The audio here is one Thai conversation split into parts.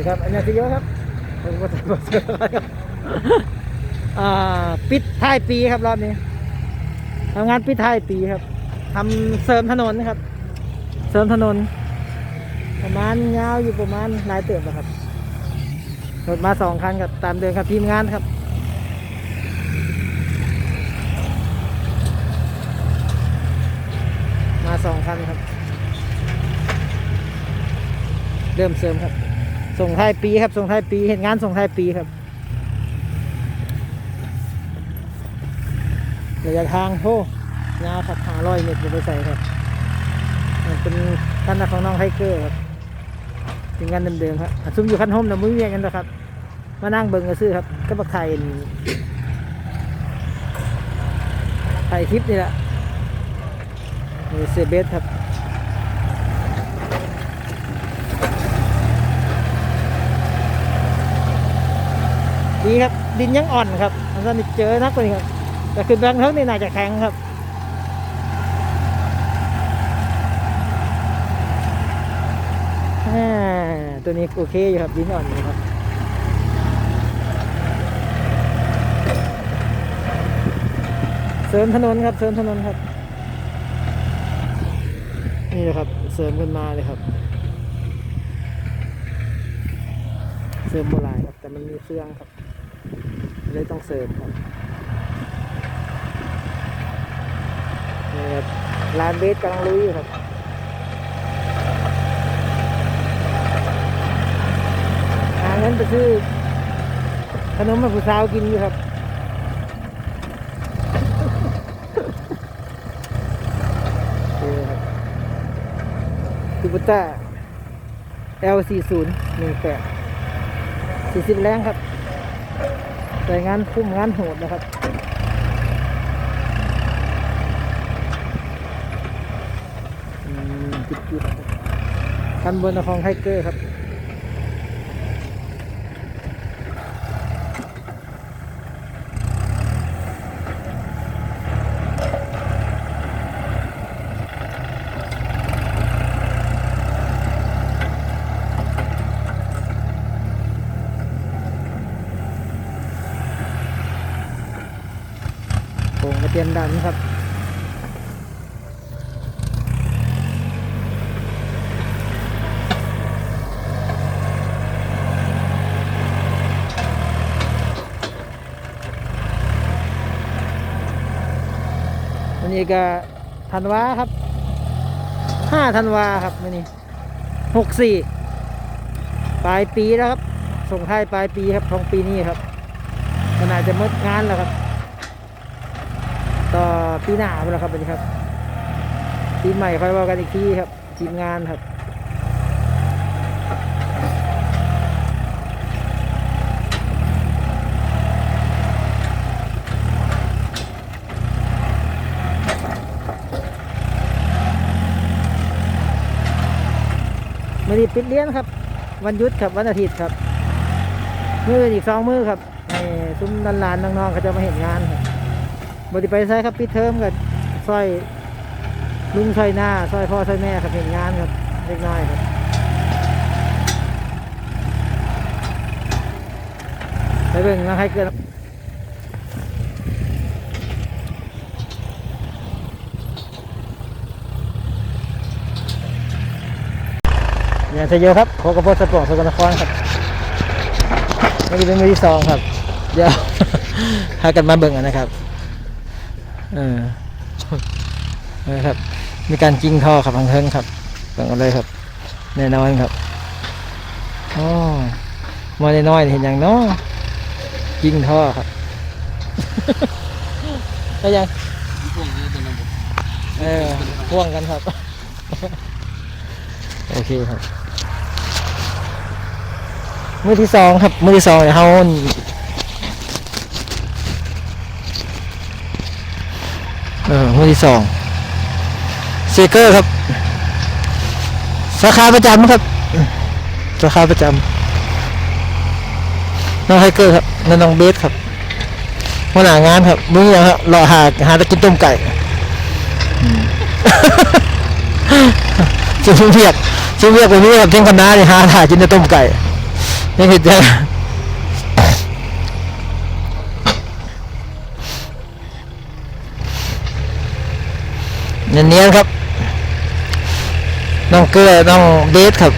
ดีครับอันนี้สิเยอะครับผมก็จะบอกเสือครับอ่าปิดท้ายปีครับรอบนี้ทำงานปิดท้ายปีครับทำเสริมถนนครับ เสริมถนน ประมาณยาวอยู่ประมาณหลายเติบนะครับรถมาสองคันครับตามเดินครับทีมงานครับมาสองคันครับ เริ่มเสริมครับ ส่งท้ายปีครับส่งท้ายปีเห็นงานส่งท้ายปีครับระยะทางโอ้ยาวครับห้าร้อยเมตรไปใส่ครับมันเป็นคันของน้องไทเกอร์ครับเป็นงานเดิมๆครับอะซุ่มอยู่คันโฮมนะมือเวียงกันนะครับ มานั่งเบิ่งกระซื้อครับก็บักไทยนี่ถ่ายคลิปนี่แหละนี่เซเบสครับ ดีครับ ดินยังอ่อนครับมันจะเจอนักกว่านี้ครับ แต่คือแบงค์เท่านี้น่าจะแข็งครับตัวนี้โอเคอยู่ครับดินอ่อนอยู่ครับเสริมถนนครับเสริมถนนครับ นี่นะครับเสริมขึ้นมาเลยครับ เสริมโบราณครับแต่มันมีเครื่องครับ เลยต้องเสริมครับนี่ครับลานเบสกำลังลุยอยู่ครับหาเงินไปซื้อขนมมาผู้สาวกินอยู่ครับคูบูต้า L40 18 40 แรงครับ แต่งานคุ้มงานโหดนะครับอืมจุดๆครับคันบนของไฮเกอร์ครับ โป่งกระเที ยมดำครับวันนี้ก็ธันวาครับห้าธันวาครับวันนี้หกสี่ปลายปีแล้วครับ ส่งท้ายปลายปีครับของปีนี้ครับมันอาจจะมดงานแล้วครับ ต่อปีหน้าไปแล้วครับสวัสดีครับปีใหม่ค่อยว่ากันอีกทีครับ ทีมงานครับไม่ได้ปิดเลี้ยงครับ วันยุดครับวันอาทิตย์ครับมืออีกสองมือครับให้ซุ้มดันลานน้องๆเขาจะมาเห็นงานครับ บไดิไปใช้ครับปิดเทอมกับซอยลุงซอยหน้าซอยพ่อซอยแม่ครับเห็นงานครับเล็กน้อยครับไปเบิ่งนะใครเกิดอย่าจะเยอะครับขอกระโปรงสปอร์ตสกลนครครับนี่เป็นมือที่สองครับ เดี๋ยวพากันมาเบิ่งกันนะครับ เออนะครับ มีการจิ้งท่อครับทางเทิงครับเบิ่งกันเลยครับ แน่นอนครับอ๋อมาน้อยๆเห็นอย่างเน้อจิ้งท่อครับได้ยังเออพ่วงกันครับ โอเคครับ มือที่สองครับ มือที่สองเนี่ยเขา เออมือที่สองเซเกอร์ครับ สาขาประจำครับสาขาประจำน้องไฮเกอร์ครับนั่นน้องเบสครับหัวหน้างานครับมือยังครับรอหาหาตะกินต้มไก่อืมชุ่มเวียกชุ่มเวียกไปนี่ครับเที่ยงกันน้าเนี่ยหาถ่ายกินต้มไก่ยังเห็นจัง เนียนๆครับ น้องเกลือน้องเบสครับ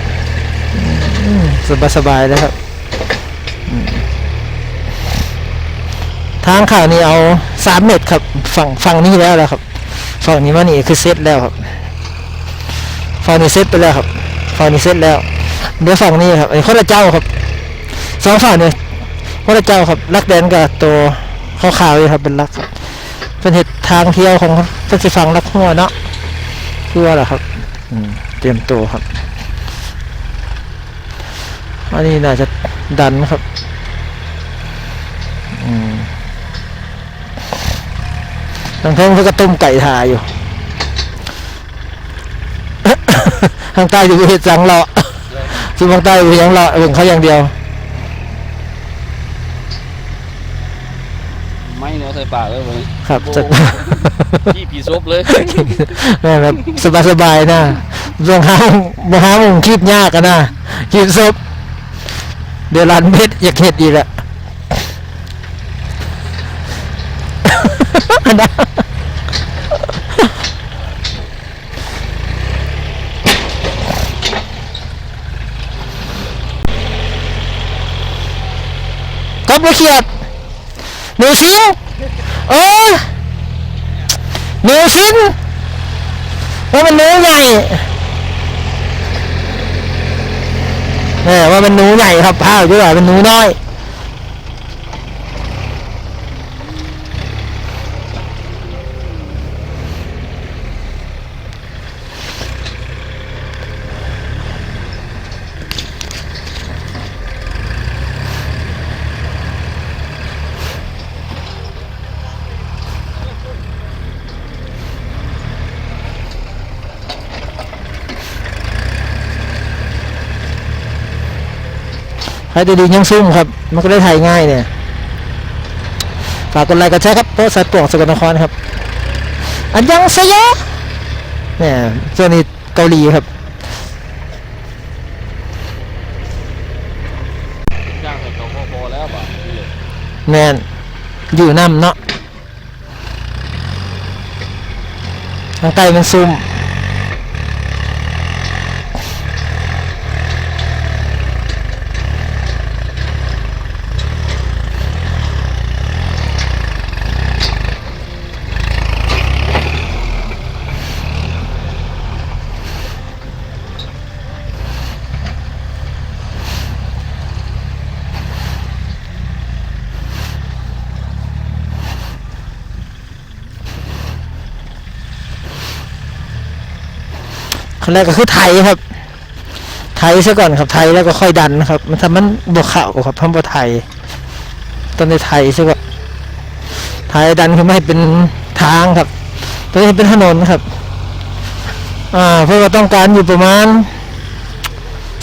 สบายสบายๆเลยครับ ทางข่าวนี้เอาสามเม็ดครับ ฝั่งฝั่งนี้แล้วแล้วครับ ฝั่งนี้มานี่คือเซตแล้วครับ ฝั่งนี้เซตไปแล้วครับ ฝั่งนี้เซตแล้ว เดี๋ยวฝั่งนี้ครับไอ้คนละเจ้าครับ สองฝั่งเนี่ยคนละเจ้าครับลักแดนกับตัวขาวๆเลยครับเป็นลักครับ เป็นเห็ดทางเที่ยวของ เพื่อนสิฟังลักหัวเนาะคือว่าแหละครับอืมเตรียมตัวครับอันนี้น่าจะดันครับอืมทางเทิงเขาก็ต้มไก่ทาอยู่ ทางใต้อยู่เห็ดสังเลาะซึ่งทางใต้อยู่ยังเลาะเบิ่งเขาอย่างเดียว ไม่เนาะใส่ปากเลยวันนี้ครับโอ้จะยี่ผีซบเลยแม่แบบสบายสบายๆนะช่วงห้าโมงมาห้าโมงคิดยากกันนะคิดซบเดือนล้านเม็ดอยากเห็ดอีกแหละนะก็ไม่เครียด หนูซิงเออหนูซิงว่ามันหนูใหญ่แม่ว่ามันหนูใหญ่ครับพ้าวด้วยเป็นหนูน้อย ให้ดีๆยังซุ่มครับ มันก็ได้ถ่ายง่ายเนี่ยฝากกดไลค์กดแชร์ครับโพสต์สายป่วงสกลนครครับ อันยังเซโยเนี่ยส่วนนี้เกาหลีครับจ้างใส่เขาก็พอแล้วป่ะแมนอยู่น้ำเนาะทางใต้มันซุ่ม ขั้นแรกก็คือไทยครับ ไทยซะก่อนครับไทยแล้วก็ค่อยดันนะครับ มันทำมันบวกเข่าครับพันบวไทยต้นในไทยซะก่อนไทยดันขึ้นมาให้เป็นทางครับตัวนี้เป็นถนนครับอ่าเพื่อว่าต้องการอยู่ประมาณ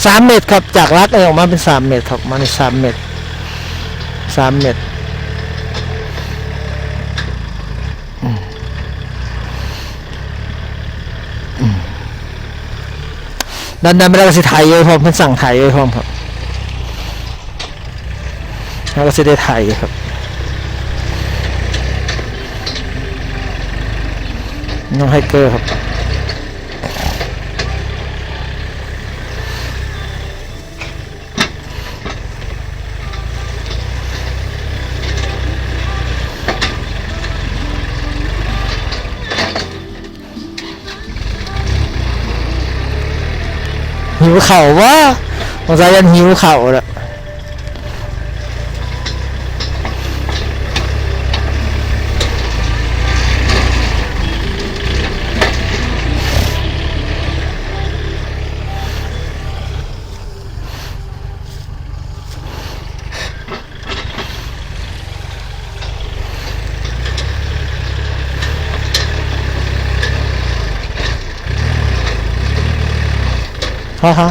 สามเมตรครับจากรัดเอออกมาเป็นสามเมตรครับมาในสามเมตรสามเมตร ดันดันไม่ได้ก็สิไทยเลยพร้อมเพิ่นสั่งไทยเลยพร้อมครับแล้วก็สิได้ไทยครับน้องไฮเกอร์ครับ หิวเข่าว่าสงสัยยันหิวเข่าละ ฮะฮ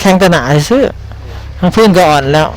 แข็งแตะหนาซื้อทั้งพื้นก็อ่อนแล้ว